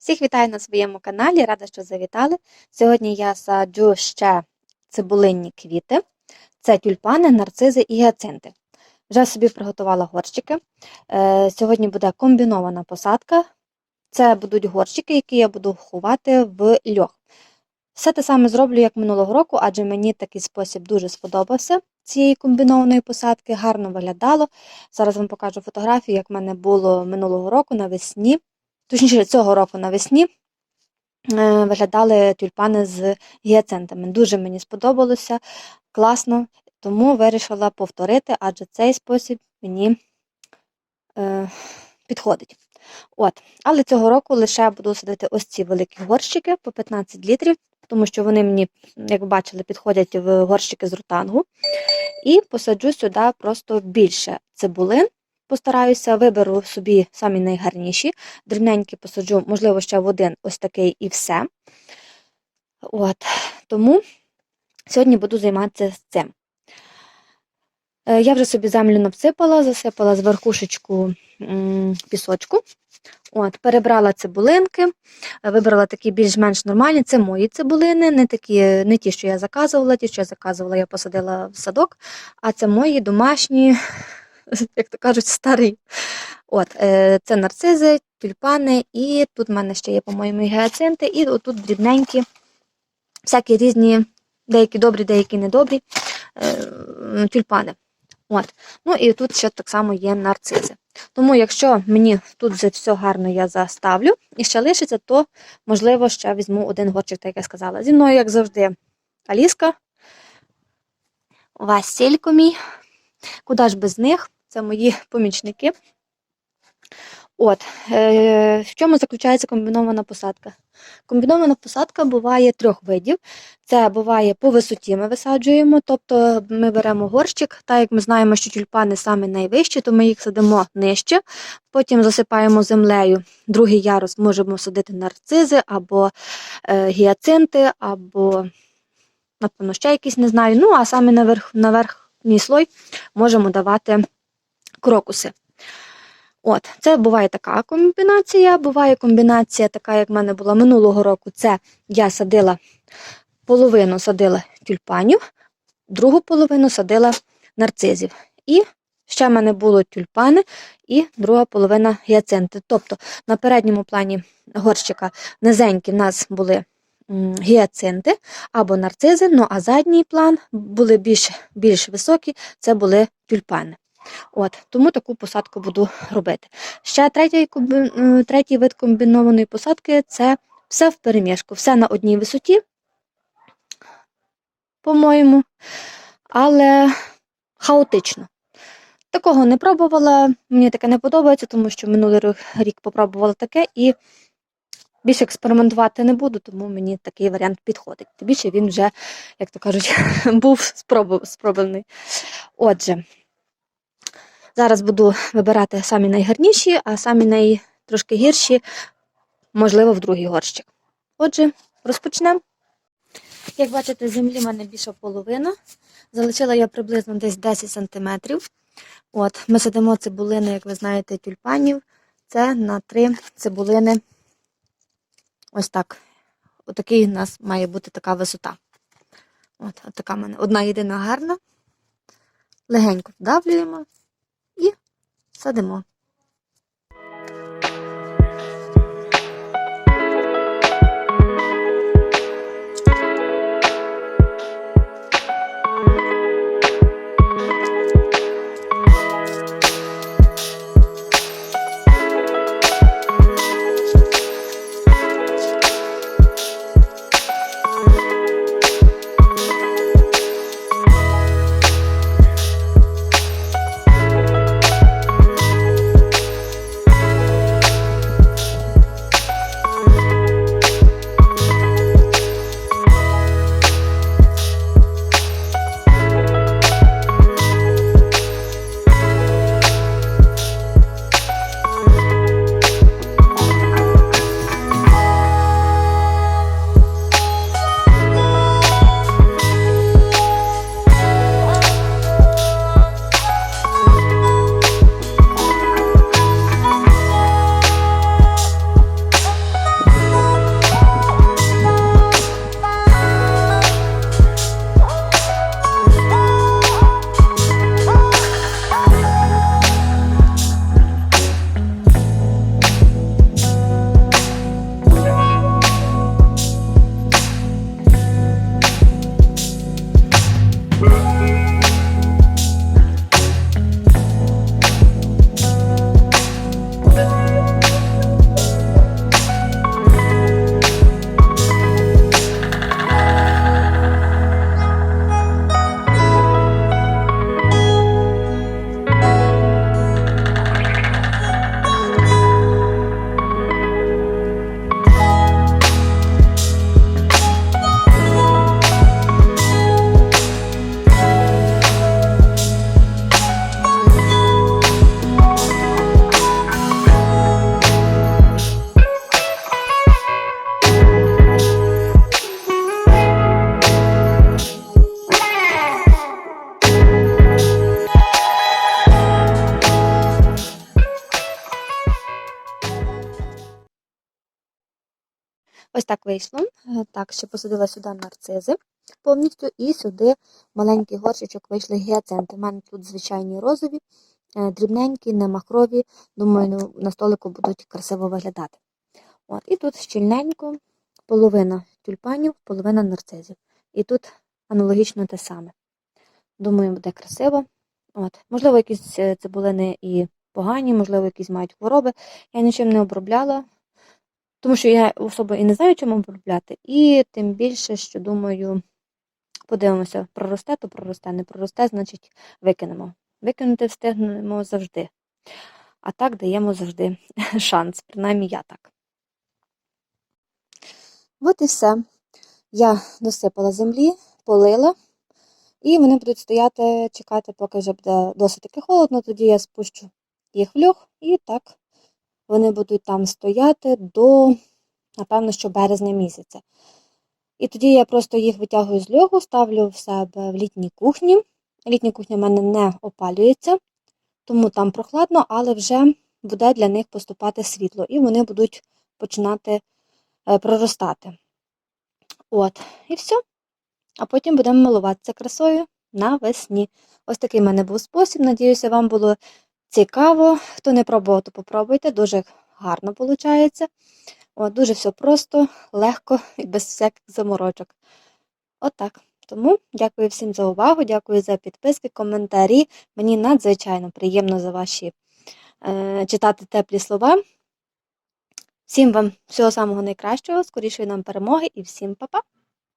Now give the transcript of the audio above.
Всіх вітаю на своєму каналі, рада, що завітали. Сьогодні я саджу ще цибулинні квіти. Це тюльпани, нарцизи і гіацинти. Вже собі приготувала горщики. Е, Сьогодні буде комбінована посадка. Це будуть горщики, які я буду ховати в льох. Все те саме зроблю, як минулого року, адже мені такий спосіб дуже сподобався цієї комбінованої посадки, гарно виглядало. Зараз вам покажу фотографію, як в мене було минулого року навесні точніше цього року навесні е, виглядали тюльпани з гіацинтами. Дуже мені сподобалося, класно, тому вирішила повторити, адже цей спосіб мені е, підходить. От. Але цього року лише буду садити ось ці великі горщики по 15 літрів, тому що вони мені, як ви бачили, підходять в горщики з рутангу. І посаджу сюди просто більше цибулин. Постараюся, виберу собі самі найгарніші. Дрібненькі посаджу, можливо, ще в один ось такий і все. От. Тому сьогодні буду займатися цим. Е, Я вже собі землю навсипала, засипала з верхушечку пісочку. От, Перебрала цибулинки, вибрала такі більш-менш нормальні. Це мої цибулини, не такі, не ті, що я заказувала, ті, що я заказувала, я посадила в садок, а це мої домашні, як то кажуть, старі. От, е, Це нарцизи, тюльпани, і тут в мене ще є, по-моєму, гіацинти, і отут дрібненькі, всякі різні, деякі добрі, деякі недобрі е, тюльпани. От. Ну і тут ще так само є нарцизи. Тому, якщо мені тут вже все гарно я заставлю і ще лишиться, то, можливо, ще візьму один горчик, так як я сказала. Зі мною, як завжди, Аліска, Василько мій. Куди ж без них? Це мої помічники. От, е, в чому заключається комбінована посадка? Комбінована посадка буває трьох видів. Це буває по висоті ми висаджуємо, тобто ми беремо горщик, так як ми знаємо, що тюльпани саме найвищі, то ми їх садимо нижче, потім засипаємо землею. Другий ярус можемо садити нарцизи або е, гіацинти, або, напевно, ще якісь не знаю. Ну, а саме на верхній слой можемо давати крокуси. От, Це буває така комбінація. Буває комбінація, така, як в мене була минулого року. Це я садила половину садила тюльпанів, другу половину садила нарцизів. І ще в мене було тюльпани і друга половина гіацинти. Тобто на передньому плані горщика низенькі в нас були гіацинти або нарцизи, ну а задній план були більш, більш високі, це були тюльпани. От, Тому таку посадку буду робити. Ще третій третій вид комбінованої посадки це все в перемішку, все на одній висоті, по-моєму, але хаотично. Такого не пробувала, мені таке не подобається, тому що минулий рік попробувала таке і більше експериментувати не буду, тому мені такий варіант підходить. Тим більше він вже, як то кажуть, був спробований. Отже. Зараз буду вибирати самі найгарніші, а самі най трошки гірші, можливо, в другий горщик. Отже, розпочнемо. Як бачите, землі в мене більша половина. Залишила я приблизно десь 10 см. От, Ми садимо цибулини, як ви знаєте, тюльпанів. Це на три цибулини. Ось так. Отакий у нас має бути така висота. От, от така в мене одна єдина гарна. Легенько вдавлюємо садимо. Ось так вийшло. Е, Так, ще посадила сюди нарцизи повністю, і сюди маленький горщичок вийшли гіацинти. У мене тут звичайні розові, е, дрібненькі, не махрові. Думаю, ну, на столику будуть красиво виглядати. От, і тут щільненько половина тюльпанів, половина нарцизів. І тут аналогічно те саме. Думаю, буде красиво. От. Можливо, якісь е, цибулини і погані, можливо, якісь мають хвороби. Я нічим не обробляла, тому що я особо і не знаю, чим обробляти. І тим більше, що думаю, подивимося, проросте, то проросте, не проросте, значить викинемо. Викинути встигнемо завжди. А так даємо завжди шанс, принаймні я так. От і все. Я досипала землі, полила, і вони будуть стояти, чекати, поки вже буде досить таки холодно, тоді я спущу їх в льох, і так вони будуть там стояти до, напевно, що березня місяця. І тоді я просто їх витягую з льоху, ставлю в себе в літній кухні. Літня кухня в мене не опалюється, тому там прохладно, але вже буде для них поступати світло, і вони будуть починати е, проростати. От, і все. А потім будемо милуватися красою навесні. Ось такий в мене був спосіб. Надіюся, вам було цікаво. Хто не пробував, то попробуйте. Дуже гарно виходить. От, дуже все просто, легко і без всяких заморочок. Отак. Тому дякую всім за увагу, дякую за підписки, коментарі. Мені надзвичайно приємно за ваші е, читати теплі слова. Всім вам всього самого найкращого, скорішої нам перемоги і всім па-па!